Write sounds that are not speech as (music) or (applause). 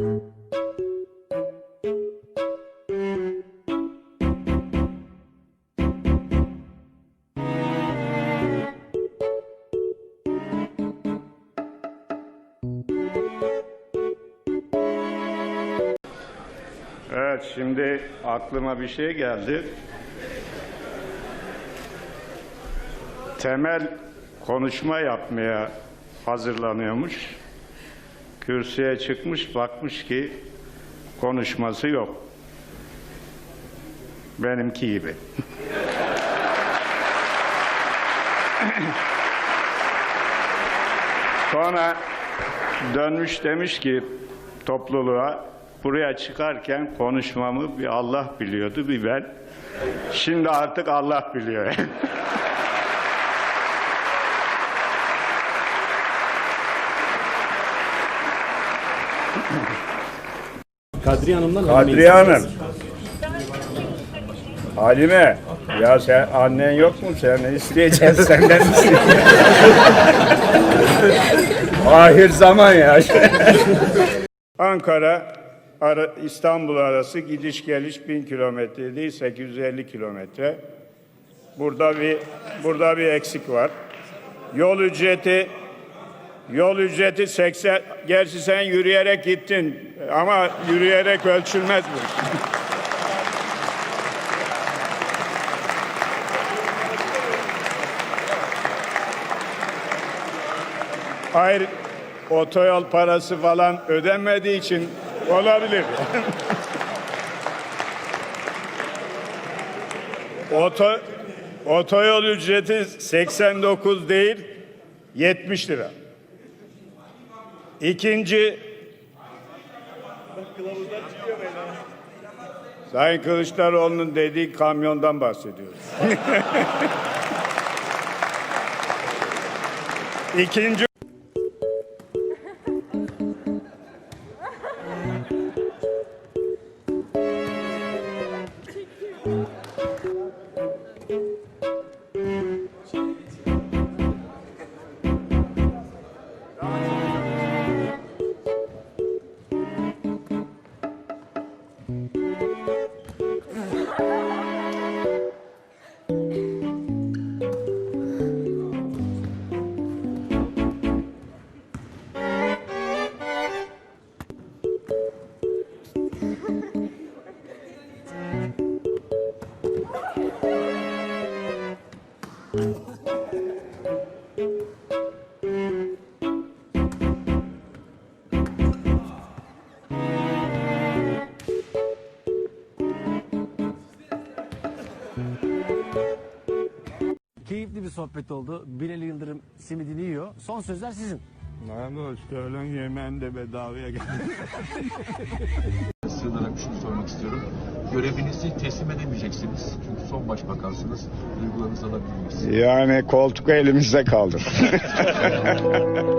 Evet şimdi aklıma bir şey geldi. Temel konuşma yapmaya hazırlanıyormuş. Kürsüye çıkmış bakmış ki konuşması yok. Benimki gibi. Sonra dönmüş demiş ki topluluğa buraya çıkarken konuşmamı bir Allah biliyordu bir ben. Şimdi artık Allah biliyor. (laughs) Kadriye Hanım'dan Kadriye Hanım. Halime. Ya sen annen yok mu? Sen ne isteyeceksin senden Ahir zaman ya. (laughs) Ankara ara, İstanbul arası gidiş geliş 1000 kilometre değil 850 kilometre. Burada bir burada bir eksik var. Yol ücreti Yol ücreti 80, gerçi sen yürüyerek gittin ama yürüyerek ölçülmez bu. (laughs) Hayır, otoyol parası falan ödenmediği için olabilir. (laughs) Oto, otoyol ücreti 89 değil, 70 lira. İkinci Sayın Kılıçdaroğlu'nun dediği kamyondan bahsediyoruz. (laughs) İkinci (laughs) Keyifli bir sohbet oldu. Binali Yıldırım simidini yiyor. Son sözler sizin. Ama öğlen yemeğin de bedavaya geldi. sığınarak şunu sormak istiyorum. Görevinizi teslim edemeyeceksiniz. Çünkü son başbakansınız. Duygularınızı alabilir miyiz? Yani koltuk elimizde kaldı. (laughs)